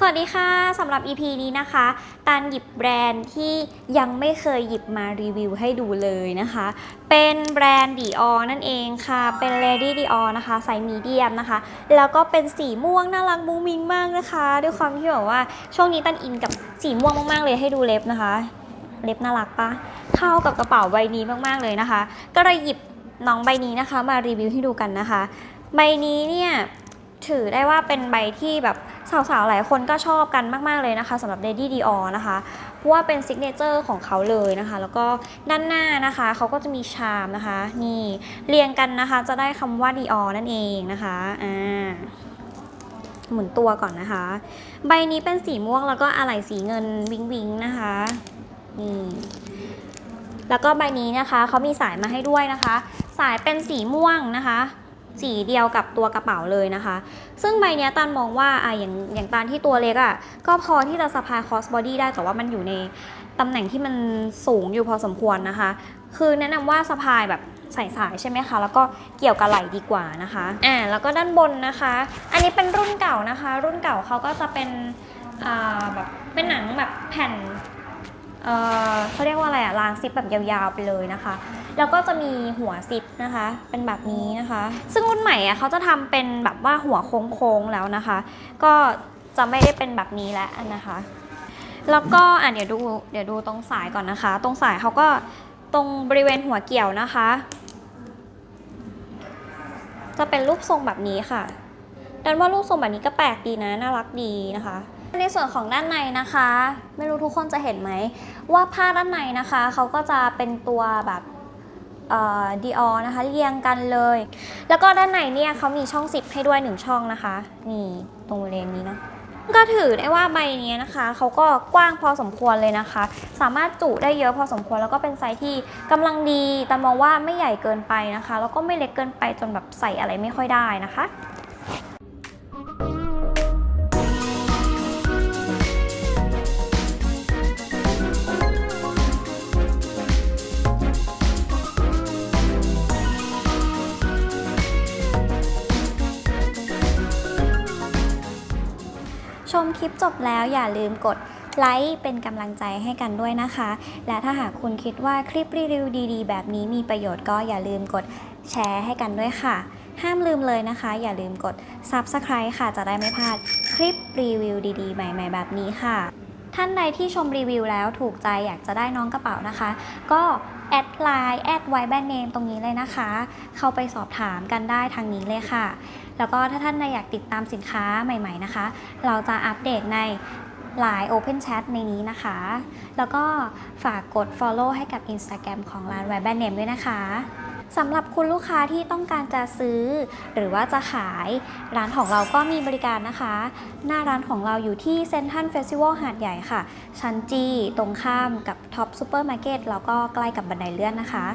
สวัสดีค่ะสำหรับ EP นี้นะคะตานหยิบแบรนด์ที่ยังไม่เคยหยิบมารีวิวให้ดูเลยนะคะ เป็นแบรนด์ดีออนั่นเองค่ะ เป็น Lady Dior นะคะไซส์มีเดียมนะคะ แล้วก็เป็นสีม่วงน่ารักมุ้งมิ้งมากนะคะ ด้วยความที่แบบว่าช่วงนี้ตันอินกับสีม่วงมากๆเลยให้ดูเล็บนะคะ เล็บน่ารักปะเข้ากับกระเป๋าใบนี้มากๆเลยนะคะ ก็เลยหยิบน้องใบนี้นะคะ มารีวิวให้ดูกันนะคะ ใบนี้เนี่ย ถือได้ว่าเป็นใบที่แบบสาวๆ หลายคนก็ชอบกันมากๆเลยนะคะสำหรับ Lady Dior นะคะ เพราะว่าเป็นซิกเนเจอร์ของเขาเลยนะคะ แล้วก็ด้านหน้านะคะ เขาก็จะมีชามนะคะ นี่เรียงกันนะคะจะได้คำว่า Dior นั่นเองนะคะอ่าหมุนตัวก่อนนะคะ ใบนี้เป็นสีม่วงแล้วก็อะไหล่สีเงินวิงวิงนะคะนี่แล้วก็ใบนี้นะคะเขามีสายมาให้ด้วยนะคะ สายเป็นสีม่วงนะคะ สีเดียวกับตัวกระเป๋าเลยนะคะ ซึ่งใบนี้ตันมองว่าอะอย่างอย่างตานที่ตัวเล็กอะ่ะก็พอที่จะสะพายคอสบอดี้ได้แต่ว่ามันอยู่ในตำแหน่งที่มันสูงอยู่พอสมควรนะคะ คือแนะนำว่าสะพายแบบใส่สายใช่ไหมคะ แล้วก็เกี่ยวกับไหล่ดีกว่านะคะอ่าแล้วก็ด้านบนนะคะ อันนี้เป็นรุ่นเก่านะคะ รุ่นเก่าเขาก็จะเป็นอ่าแบบเป็นหนังแบบแผ่นเออเขาเรียกว่าอะไรอะรางซิปแบบยาวๆไปเลยนะคะ แล้วก็จะมีหัวซิปนะคะ เป็นแบบนี้นะคะ ซึ่งรุ่นใหม่อะเขาจะทำเป็นแบบว่าหัวโค้งๆแล้วนะคะ ก็จะไม่ได้เป็นแบบนี้แล้วนะคะ แล้วก็อะเดี๋ยวดูเดี๋ยวดูตรงสายก่อนนะคะ ตรงสายเขาก็ตรงบริเวณหัวเกี่ยวนะคะ จะเป็นรูปทรงแบบนี้ค่ะดันว่ารูปทรงแบบนี้ก็แปลกดีนะน่ารักดีนะคะ ในส่วนของด้านในนะคะ ไม่รู้ทุกคนจะเห็นไหมว่าผ้าด้านในนะคะเขาก็จะเป็นตัวแบบ ดีออนะคะเรียงกันเลย แล้วก็ด้านในเนี่ยเขามีช่องซิปให้ด้วยหนึ่งช่องนะคะ นี่ตรงบริเวณนี้เนาะก็ถือได้ว่าใบนี้นะคะเขาก็กว้างพอสมควรเลยนะคะ สามารถจุได้เยอะพอสมควรแล้วก็เป็นไซส์ที่กำลังดี แต่มองว่าไม่ใหญ่เกินไปนะคะ แล้วก็ไม่เล็กเกินไปจนแบบใส่อะไรไม่ค่อยได้นะคะ ชมคลิปจบแล้วอย่าลืมกดไลค์เป็นกำลังใจให้กันด้วยนะคะ และถ้าหากคุณคิดว่าคลิปรีวิวดีๆ แบบนี้มีประโยชน์ก็อย่าลืมกดแชร์ให้กันด้วยค่ะ ห้ามลืมเลยนะคะ อย่าลืมกด Subscribe ค่ะจะได้ไม่พลาดคลิปรีวิวดีๆ ใหม่ ๆ แบบนี้ค่ะ ท่านใดที่ชมรีวิวแล้วถูกใจอยากจะได้น้องกระเป๋านะคะ ก็แอดไลน์แอดไวแบรนด์เนมตรงนี้เลยนะคะ เข้าไปสอบถามกันได้ทางนี้เลยค่ะ แล้วก็ถ้าท่านใดอยากติดตามสินค้าใหม่ๆนะคะ เราจะอัปเดตใน Line Open Chat ในนี้นะคะ แล้วก็ฝากกด Follow ให้กับ Instagram ของร้านไวแบนเนมด้วยนะคะ สำหรับคุณลูกค้าที่ต้องการจะซื้อ หรือว่าจะขายร้านของเราก็มีบริการนะคะ หน้าร้านของเราอยู่ที่เซนทันเฟสติวัลหาดใหญ่ค่ะ ชั้นจีตรงข้ามกับท็อปซูเปอร์มาร์เก็ตแล้วก็ใกล้กับบันไดเลื่อนนะคะ